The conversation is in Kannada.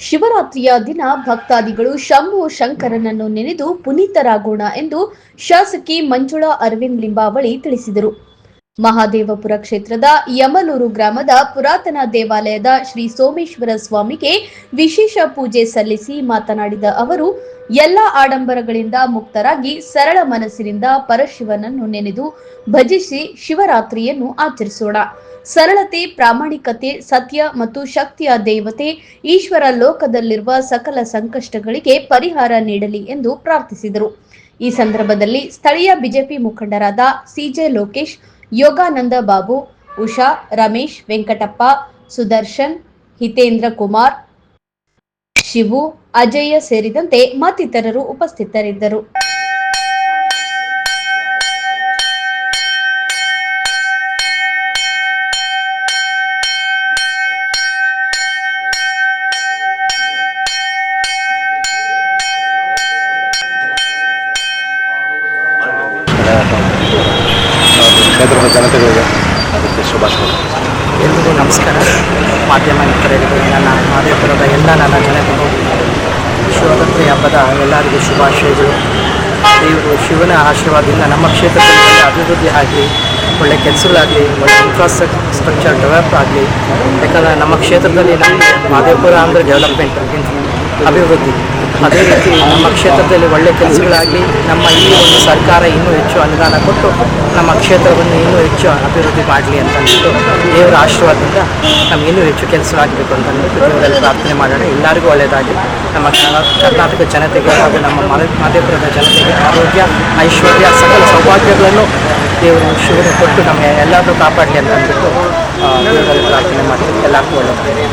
ಶಿವರಾತ್ರಿಯ ದಿನ ಭಕ್ತಾದಿಗಳು ಶಂಭು ಶಂಕರನನ್ನು ನೆನೆದು ಪುನೀತರಾಗೋಣ ಎಂದು ಶಾಸಕಿ ಮಂಜುಳಾ ಅರವಿಂದ್ ಲಿಂಬಾವಳಿ ತಿಳಿಸಿದರು. ಮಹಾದೇವಪುರ ಕ್ಷೇತ್ರದ ಯಮಲೂರು ಗ್ರಾಮದ ಪುರಾತನ ದೇವಾಲಯದ ಶ್ರೀ ಸೋಮೇಶ್ವರ ಸ್ವಾಮಿಗೆ ವಿಶೇಷ ಪೂಜೆ ಸಲ್ಲಿಸಿ ಮಾತನಾಡಿದ ಅವರು ಎಲ್ಲ ಆಡಂಬರಗಳಿಂದ ಮುಕ್ತರಾಗಿ ಸರಳ ಮನಸ್ಸಿನಿಂದ ಪರಶಿವನನ್ನು ನೆನೆದು ಭಜಿಸಿ ಶಿವರಾತ್ರಿಯನ್ನು ಆಚರಿಸೋಣ. ಸರಳತೆ, ಪ್ರಾಮಾಣಿಕತೆ, ಸತ್ಯ ಮತ್ತು ಶಕ್ತಿಯ ದೇವತೆ ಈಶ್ವರ ಲೋಕದಲ್ಲಿರುವ ಸಕಲ ಸಂಕಷ್ಟಗಳಿಗೆ ಪರಿಹಾರ ನೀಡಲಿ ಎಂದು ಪ್ರಾರ್ಥಿಸಿದರು. ಈ ಸಂದರ್ಭದಲ್ಲಿ ಸ್ಥಳೀಯ ಬಿಜೆಪಿ ಮುಖಂಡರಾದ ಸಿಜೆ ಲೋಕೇಶ್, ಯೋಗಾನಂದ ಬಾಬು, ಉಷಾ, ರಮೇಶ್ ವೆಂಕಟಪ್ಪ, ಸುದರ್ಶನ್, ಹಿತೇಂದ್ರ ಕುಮಾರ್ ಶಿವು ಅಜಯ್ಯ ಸೇರಿದಂತೆ ಮತ್ತಿತರರು ಉಪಸ್ಥಿತರಿದ್ದರು. ಕ್ಷೇತ್ರದ ಎಲ್ರಿಗೂ ನಮಸ್ಕಾರ. ಮಾಧ್ಯಮ ಮಿತ್ರರಿಗೂ ನನ್ನ ಮಾದೇಪುರದ ಎಲ್ಲ ನನ್ನ ಜನತೆಗೂ ಶಿವರಾತ್ರಿ ಹಬ್ಬದ ಎಲ್ಲರಿಗೂ ಶುಭಾಶಯಗಳು. ದೇವರು ಶಿವನ ಆಶೀರ್ವಾದದಿಂದ ನಮ್ಮ ಕ್ಷೇತ್ರದಲ್ಲಿ ಒಳ್ಳೆ ಅಭಿವೃದ್ಧಿ ಆಗಲಿ, ಒಳ್ಳೆ ಕೆಲಸಗಳಾಗಲಿ, ಒಳ್ಳೆ ಇನ್ಫ್ರಾಸ್ಟ್ರಕ್ಚರ್ ಡೆವಲಪ್ ಆಗಲಿ, ಯಾಕಂದರೆ ನಮ್ಮ ಕ್ಷೇತ್ರದಲ್ಲಿ ನಮಗೆ ಮಾದೇಪುರ ಅಂದರೆ ಡೆವಲಪ್ಮೆಂಟ್ ಅಭಿವೃದ್ಧಿ. ಅದೇ ರೀತಿ ನಮ್ಮ ಕ್ಷೇತ್ರದಲ್ಲಿ ಒಳ್ಳೆ ಕೆಲಸಗಳಾಗಲಿ, ನಮ್ಮ ಈ ಒಂದು ಸರ್ಕಾರ ಇನ್ನೂ ಹೆಚ್ಚು ಅನುದಾನ ಕೊಟ್ಟು ನಮ್ಮ ಕ್ಷೇತ್ರವನ್ನು ಇನ್ನೂ ಹೆಚ್ಚು ಅಭಿವೃದ್ಧಿ ಮಾಡಲಿ ಅಂತ ಅಂದ್ಬಿಟ್ಟು ದೇವರ ಆಶೀರ್ವಾದದಿಂದ ನಮ್ಗೆ ಇನ್ನೂ ಹೆಚ್ಚು ಕೆಲಸ ಆಗಬೇಕು ಅಂತ ಅಂದ್ಬಿಟ್ಟು ದೇವರಲ್ಲಿ ಪ್ರಾರ್ಥನೆ ಮಾಡೋಣ. ಎಲ್ಲರಿಗೂ ಒಳ್ಳೆಯದಾಗಿ ನಮ್ಮ ಕರ್ನಾ- ಕರ್ನಾಟಕ ಜನತೆಗೆ ಹಾಗೂ ನಮ್ಮ ಮಧ್ಯಪುರದ ಜನತೆಗೆ ಆರೋಗ್ಯ, ಐಶ್ವರ್ಯ, ಸಕಲ ಸೌಭಾಗ್ಯಗಳನ್ನು ದೇವರು ಶಿವನ ಕೊಟ್ಟು ನಮಗೆ ಎಲ್ಲರನ್ನೂ ಕಾಪಾಡಲಿ ಅಂತ ಅಂದ್ಬಿಟ್ಟು ದೇವರಲ್ಲಿ ಪ್ರಾರ್ಥನೆ ಮಾಡ್ತೀವಿ. ಎಲ್ಲರಿಗೂ ಒಳ್ಳೆಯದಾಗಲಿ.